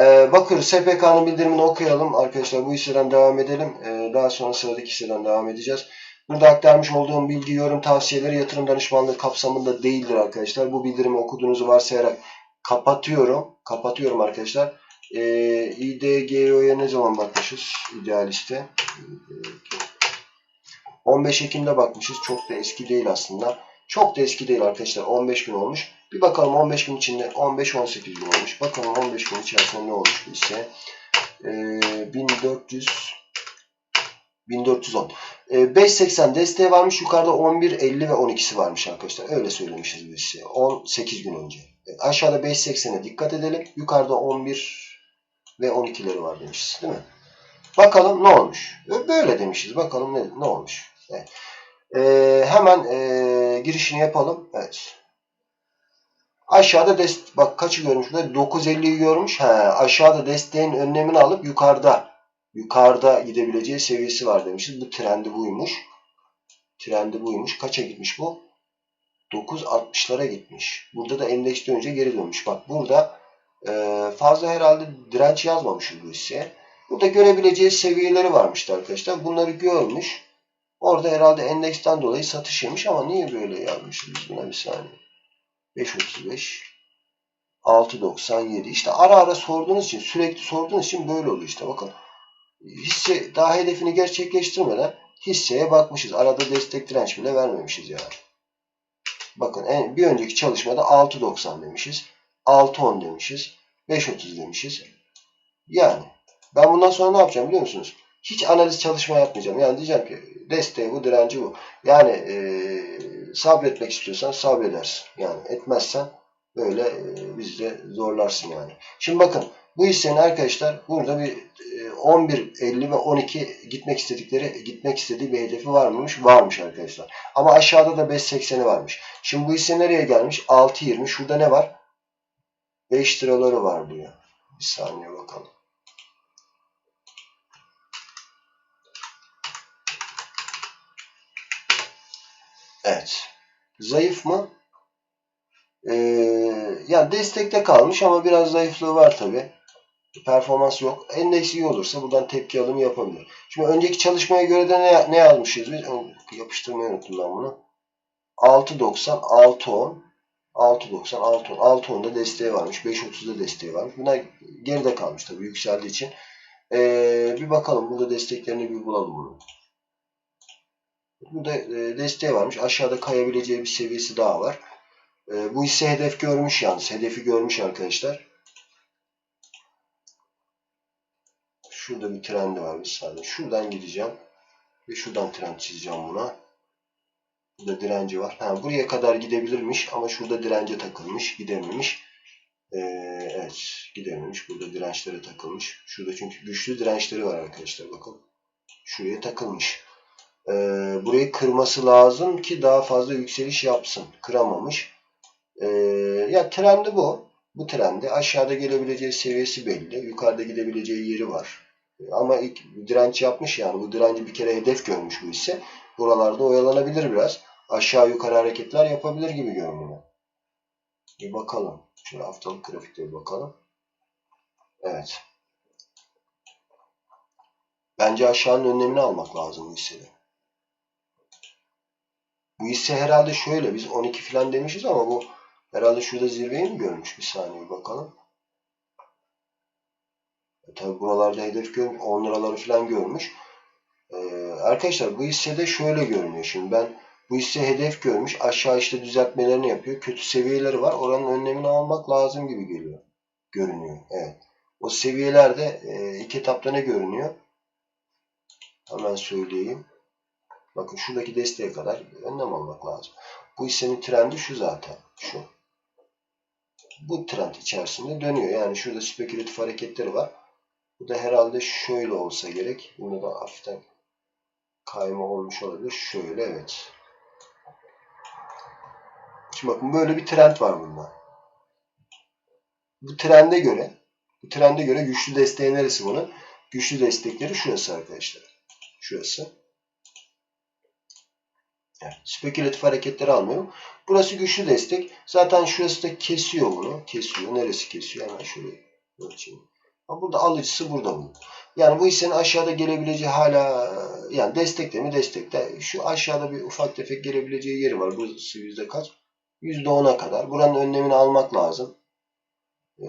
Ee, bakıyoruz SPK'nın bildirimini okuyalım. Arkadaşlar bu hisseden devam edelim. Ee, daha sonra sıradaki hisseden devam edeceğiz. Burada aktarmış olduğum bilgi, yorum, tavsiyeleri yatırım danışmanlığı kapsamında değildir arkadaşlar. Bu bildirimi okuduğunuzu varsayarak kapatıyorum. Kapatıyorum arkadaşlar. Ee, İDGO'ya ne zaman bakmışız? İdealiste. 15 Ekim'de bakmışız. Çok da eski değil aslında. Çok da eski değil arkadaşlar. 15 gün olmuş. Bir bakalım 15 gün içinde 15-18 gün olmuş. Bakalım 15 gün içerisinde ne olmuş bu ise. Ee, 1400 1410. Ee, 580 desteği varmış. Yukarıda 11, 50 ve 12'si varmış arkadaşlar. Öyle söylemişiz biz size. 18 gün önce. Evet, aşağıda 580'e dikkat edelim. Yukarıda 11 ve 12'leri var demişiz. Değil mi? Bakalım ne olmuş. Böyle demişiz. Bakalım ne, ne olmuş. Evet. Ee, hemen e, girişini yapalım. Evet. Aşağıda dest bak kaçı görmüş burada? 950'yi görmüş. He, aşağıda desteğin önlemini alıp yukarıda yukarıda gidebileceği seviyesi var demişiz. Bu trendi buymuş. Trendi buymuş. Kaça gitmiş bu? 9.60'lara gitmiş. Burada da endeksten önce geri dönmüş. Bak burada e, fazla herhalde direnç yazmamışız bu hisseye. Burada görebileceği seviyeleri varmıştı arkadaşlar. Bunları görmüş. Orada herhalde endeksten dolayı satış yemiş ama niye böyle yazmışız biz buna bir saniye. 5.35 6.97 işte ara ara sorduğunuz için sürekli sorduğunuz için böyle oluyor işte bakın. Hisse daha hedefini gerçekleştirmeden hisseye bakmışız. Arada destek direnç bile vermemişiz yani. Bakın en, bir önceki çalışmada 6.90 demişiz. 6.10 demişiz. 5.30 demişiz. Yani ben bundan sonra ne yapacağım biliyor musunuz? Hiç analiz çalışma yapmayacağım. Yani diyeceğim ki desteği bu, direnci bu. Yani e, sabretmek istiyorsan sabredersin. Yani etmezsen böyle e, bizde zorlarsın yani. Şimdi bakın bu hissenin arkadaşlar burada bir e, 11, 50 ve 12 gitmek istedikleri gitmek istediği bir hedefi var mıymış? Varmış arkadaşlar. Ama aşağıda da 5.80'i varmış. Şimdi bu hisse nereye gelmiş? 6.20. Şurada ne var? 5 liraları var diyor. Bir saniye bakalım. Evet. Zayıf mı? Ee, yani destekte kalmış ama biraz zayıflığı var tabi. Performans yok. Endeks iyi olursa buradan tepki alımı yapabilir. Şimdi önceki çalışmaya göre de ne, ne yazmışız biz? Yapıştırmayı unuttum ben bunu. 6.90, 6.10, 6.90, 6.10. 6.10'da desteği varmış. 5.30'da desteği varmış. Bunlar geride kalmış tabi yükseldiği için. Ee, bir bakalım. Burada desteklerini bir bulalım bunu. Burada e, desteği varmış. Aşağıda kayabileceği bir seviyesi daha var. E, bu hisse hedef görmüş yalnız. Hedefi görmüş arkadaşlar. Şurada bir trendi var bir saniye. Şuradan gideceğim. Ve şuradan trend çizeceğim buna. Burada direnci var. Ha, buraya kadar gidebilirmiş ama şurada dirence takılmış. Gidememiş. Ee, evet. Gidememiş. Burada dirençlere takılmış. Şurada çünkü güçlü dirençleri var arkadaşlar. Bakın. Şuraya takılmış. Ee, burayı kırması lazım ki daha fazla yükseliş yapsın. Kıramamış. Ee, ya trendi bu. Bu trendi. Aşağıda gelebileceği seviyesi belli. Yukarıda gidebileceği yeri var. Ama ilk direnç yapmış yani. Bu direnci bir kere hedef görmüş bu ise. Buralarda oyalanabilir biraz. Aşağı yukarı hareketler yapabilir gibi görünüyor. Bir bakalım. Şöyle haftalık grafikte bir bakalım. Evet. Bence aşağının önlemini almak lazım bu hissede. Bu hisse herhalde şöyle. Biz 12 falan demişiz ama bu herhalde şurada zirveyi mi görmüş? Bir saniye bakalım. E tabi buralarda hedef görmüş. 10 liraları falan görmüş. Ee, arkadaşlar bu hissede şöyle görünüyor. Şimdi ben bu hisse hedef görmüş. Aşağı işte düzeltmelerini yapıyor. Kötü seviyeleri var. Oranın önlemini almak lazım gibi geliyor. Görünüyor. Evet. O seviyelerde e, ilk etapta ne görünüyor? Hemen söyleyeyim. Bakın şuradaki desteğe kadar önlem almak lazım. Bu hissenin trendi şu zaten. Şu. Bu trend içerisinde dönüyor. Yani şurada spekülatif hareketleri var. Bu da herhalde şöyle olsa gerek. Bunu da hafiften kayma olmuş olabilir. Şöyle evet. Şimdi bakın böyle bir trend var bunda. Bu trende göre bu trende göre güçlü desteği neresi bunun? Güçlü destekleri şurası arkadaşlar. Şurası. Yani spekülatif hareketleri almıyorum. Burası güçlü destek. Zaten şurası da kesiyor bunu. Kesiyor. Neresi kesiyor? Hemen şurayı ölçeyim. Burada alıcısı burada bunun. Yani bu hissenin aşağıda gelebileceği hala yani destekte mi destekte. Şu aşağıda bir ufak tefek gelebileceği yeri var. Burası yüzde kaç? Yüzde ona kadar. Buranın önlemini almak lazım. Ee,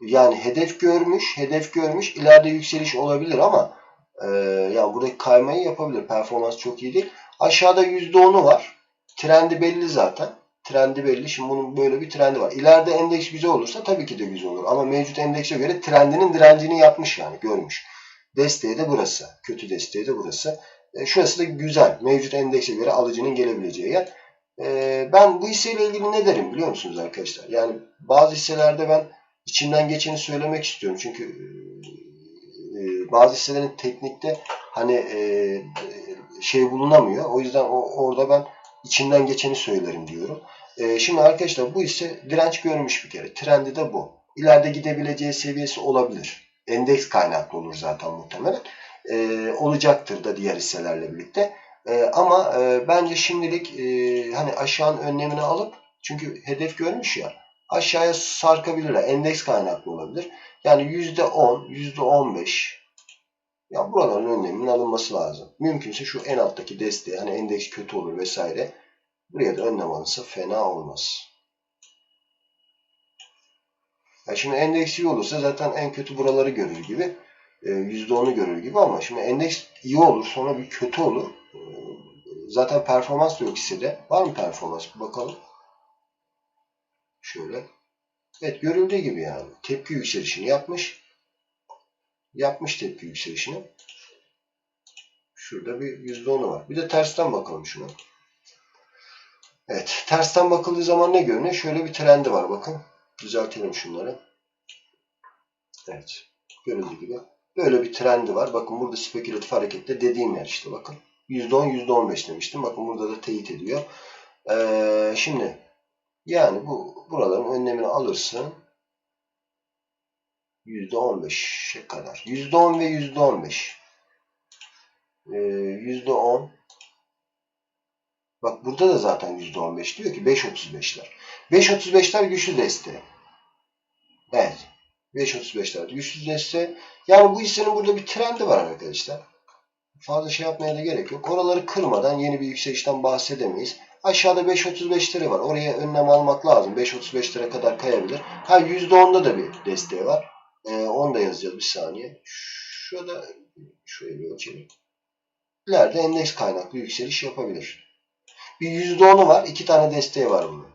yani hedef görmüş, hedef görmüş. İleride yükseliş olabilir ama e, yani buradaki kaymayı yapabilir. Performans çok iyi değil. Aşağıda yüzde onu var. Trendi belli zaten. Trendi belli. Şimdi bunun böyle bir trendi var. İleride endeks güzel olursa tabii ki de güzel olur. Ama mevcut endekse göre trendinin direncini yapmış yani görmüş. Desteği de burası. Kötü desteği de burası. E, şurası da güzel. Mevcut endekse göre alıcının gelebileceği yer. E, ben bu hisseyle ilgili ne derim biliyor musunuz arkadaşlar? Yani bazı hisselerde ben içinden geçeni söylemek istiyorum. Çünkü e, bazı hisselerin teknikte hani e, şey bulunamıyor. O yüzden o, orada ben içinden geçeni söylerim diyorum. E, şimdi arkadaşlar bu ise direnç görmüş bir kere. Trendi de bu. İleride gidebileceği seviyesi olabilir. Endeks kaynaklı olur zaten muhtemelen. E, olacaktır da diğer hisselerle birlikte. E, ama e, bence şimdilik e, hani aşağının önlemini alıp çünkü hedef görmüş ya aşağıya sarkabilirler. Endeks kaynaklı olabilir. Yani %10, %15 ya buraların önleminin alınması lazım. Mümkünse şu en alttaki desteği hani endeks kötü olur vesaire. Buraya da önlem alınsa fena olmaz. Ya şimdi endeks iyi olursa zaten en kötü buraları görür gibi. %10'u görür gibi ama şimdi endeks iyi olur sonra bir kötü olur. Zaten performans da yok hissede. Var mı performans? Bakalım. Şöyle. Evet görüldüğü gibi yani. Tepki yükselişini yapmış. Yapmış tepki yükselişini. Şurada bir %10'u var. Bir de tersten bakalım şuna. Evet. Tersten bakıldığı zaman ne görünüyor? Şöyle bir trendi var bakın. Düzeltelim şunları. Evet. Görüldüğü gibi. Böyle bir trendi var. Bakın burada spekülatif harekette dediğim yer işte bakın. %10, %15 demiştim. Bakın burada da teyit ediyor. Ee, şimdi yani bu buraların önlemini alırsın. %15'e kadar. %10 ve %15. Ee, %10 Bak burada da zaten %15 diyor ki 5.35'ler. 5.35'ler güçlü desteği. Evet. 5.35'ler güçlü desteği. Yani bu hissenin burada bir trendi var arkadaşlar. Fazla şey yapmaya da gerek yok. Oraları kırmadan yeni bir yükselişten bahsedemeyiz. Aşağıda 5.35 lira var. Oraya önlem almak lazım. 5.35 lira kadar kayabilir. Ha %10'da da bir desteği var. Ee, onu da yazacağız bir saniye. Şurada şöyle bir ölçelim. İleride endeks kaynaklı yükseliş yapabilir. Bir %10'u var. iki tane desteği var bunun.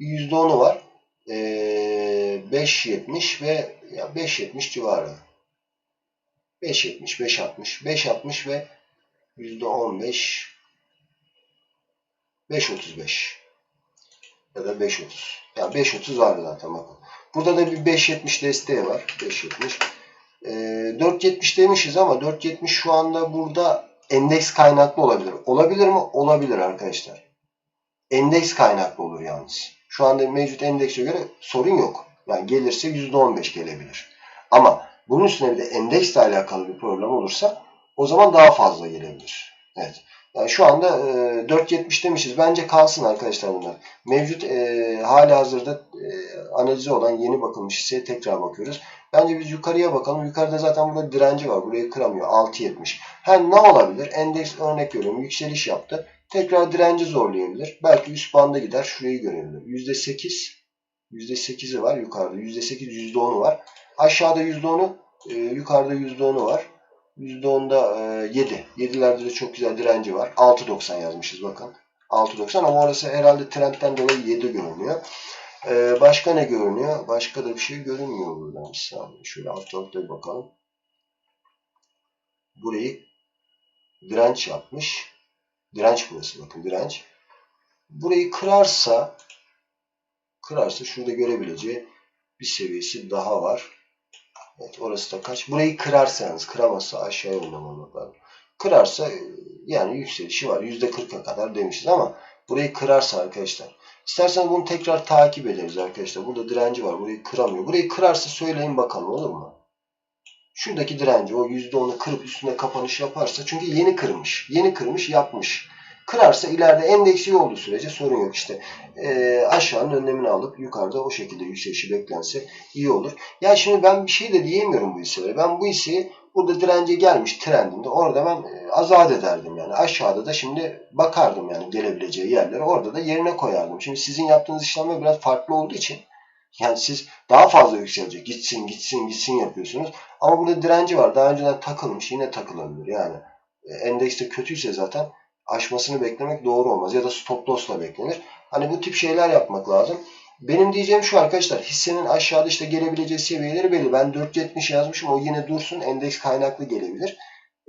Bir %10'u var. Ee, 5.70 ve ya 5.70 civarı. 5.70, 5.60, 5.60 ve %15 5.35 ya da 5.30. Yani 5.30 var zaten bakın. Burada da bir 5.70 desteği var. 5.70. Ee, 4.70 demişiz ama 4.70 şu anda burada endeks kaynaklı olabilir. Olabilir mi? Olabilir arkadaşlar. Endeks kaynaklı olur yalnız. Şu anda mevcut endekse göre sorun yok. Yani gelirse %15 gelebilir. Ama bunun üstüne bir de endeksle alakalı bir problem olursa o zaman daha fazla gelebilir. Evet. Yani şu anda e, 4.70 demişiz. Bence kalsın arkadaşlar bunlar. Mevcut e, hali hazırda e, analizi olan yeni bakılmış hisseye tekrar bakıyoruz. Bence biz yukarıya bakalım. Yukarıda zaten burada direnci var. Burayı kıramıyor. 6.70. Hem ne olabilir? Endeks örnek veriyorum. Yükseliş yaptı. Tekrar direnci zorlayabilir. Belki üst banda gider. Şurayı görebilir. %8 %8'i var yukarıda. %8 %10'u var. Aşağıda %10'u e, yukarıda %10'u var. %10'da e, 7. 7'lerde de çok güzel direnci var. 6.90 yazmışız bakın. 6.90 ama orası herhalde trendten dolayı 7 görünüyor. E, başka ne görünüyor? Başka da bir şey görünmüyor buradan. Bir saniye. Şöyle tarafta bir bakalım. Burayı direnç yapmış. Direnç burası bakın direnç. Burayı kırarsa kırarsa şurada görebileceği bir seviyesi daha var. Evet orası da kaç? Burayı kırarsanız kıramazsa aşağıya oynamamak lazım. Kırarsa yani yükselişi var. %40'a kadar demişiz ama burayı kırarsa arkadaşlar. İsterseniz bunu tekrar takip ederiz arkadaşlar. Burada direnci var. Burayı kıramıyor. Burayı kırarsa söyleyin bakalım olur mu? Şuradaki direnci o %10'u kırıp üstüne kapanış yaparsa çünkü yeni kırmış. Yeni kırmış yapmış. Kırarsa ileride endeksi iyi olduğu sürece sorun yok işte. E, aşağının önlemini alıp yukarıda o şekilde yükselişi beklense iyi olur. Ya şimdi ben bir şey de diyemiyorum bu hisselere. Ben bu hisseyi burada dirence gelmiş trendinde orada ben e, azat ederdim yani. Aşağıda da şimdi bakardım yani gelebileceği yerlere. Orada da yerine koyardım. Şimdi sizin yaptığınız işlemler biraz farklı olduğu için yani siz daha fazla yükselecek. Gitsin gitsin gitsin yapıyorsunuz. Ama burada direnci var. Daha önceden takılmış. Yine takılabilir. Yani e, endekste kötüyse zaten aşmasını beklemek doğru olmaz. Ya da stop loss'la beklenir. Hani bu tip şeyler yapmak lazım. Benim diyeceğim şu arkadaşlar. Hissenin aşağıda işte gelebileceği seviyeleri belli. Ben 4.70 yazmışım. O yine dursun. Endeks kaynaklı gelebilir.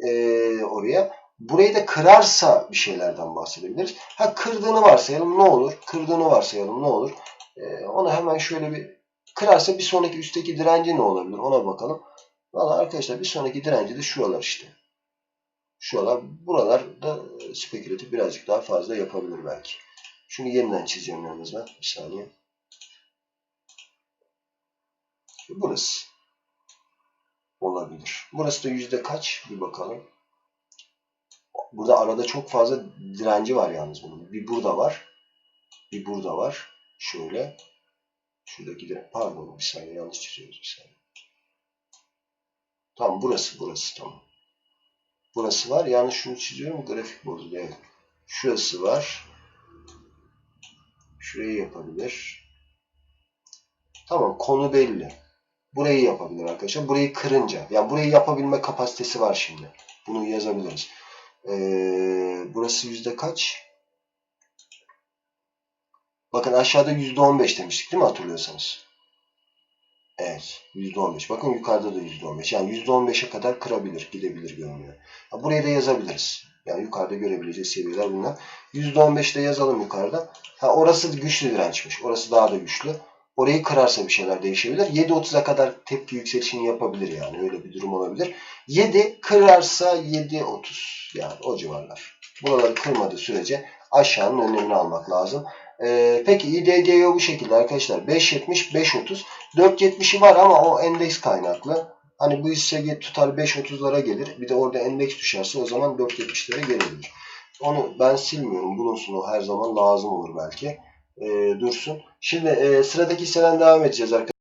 Ee, oraya. Burayı da kırarsa bir şeylerden bahsedebiliriz. Ha kırdığını varsayalım ne olur? Kırdığını varsayalım ne olur? Ee, onu hemen şöyle bir kırarsa bir sonraki üstteki direnci ne olabilir? Ona bakalım. Valla arkadaşlar bir sonraki direnci de şuralar işte. Şuralar, buralar da e, spekülatif birazcık daha fazla yapabilir belki. Şunu yeniden çiziyorum yalnız. Bir saniye. Burası. Olabilir. Burası da yüzde kaç? Bir bakalım. Burada arada çok fazla direnci var yalnız bunun. Bir burada var. Bir burada var. Şöyle. Şuradaki direnç. Pardon bir saniye yanlış çiziyoruz bir saniye. Tamam burası burası tamam. Burası var. Yanlış şunu çiziyorum. Grafik bozuldu. Evet. Şurası var. Şurayı yapabilir. Tamam konu belli. Burayı yapabilir arkadaşlar. Burayı kırınca. Yani burayı yapabilme kapasitesi var şimdi. Bunu yazabiliriz. Ee, burası yüzde kaç? Bakın aşağıda yüzde on beş demiştik değil mi hatırlıyorsanız? Evet. Yüzde on beş. Bakın yukarıda da yüzde on beş. Yani yüzde on beşe kadar kırabilir. Gidebilir görünüyor. Ha, burayı da yazabiliriz. Yani yukarıda görebileceği seviyeler bunlar. Yüzde on beşte yazalım yukarıda. Ha, orası güçlü dirençmiş. Orası daha da güçlü. Orayı kırarsa bir şeyler değişebilir. 7.30'a kadar tepki yükselişini yapabilir yani. Öyle bir durum olabilir. 7 kırarsa 7.30 yani o civarlar. Buraları kırmadığı sürece aşağının önlemini almak lazım. Ee, peki İDGO bu şekilde arkadaşlar. 5.70, 5.30. 4.70'i var ama o endeks kaynaklı. Hani bu hisse tutar 5.30'lara gelir. Bir de orada endeks düşerse o zaman 4.70'lere gelebilir. Onu ben silmiyorum. Bulunsun o her zaman lazım olur belki. Ee, dursun. Şimdi e, sıradaki hisseden devam edeceğiz arkadaşlar.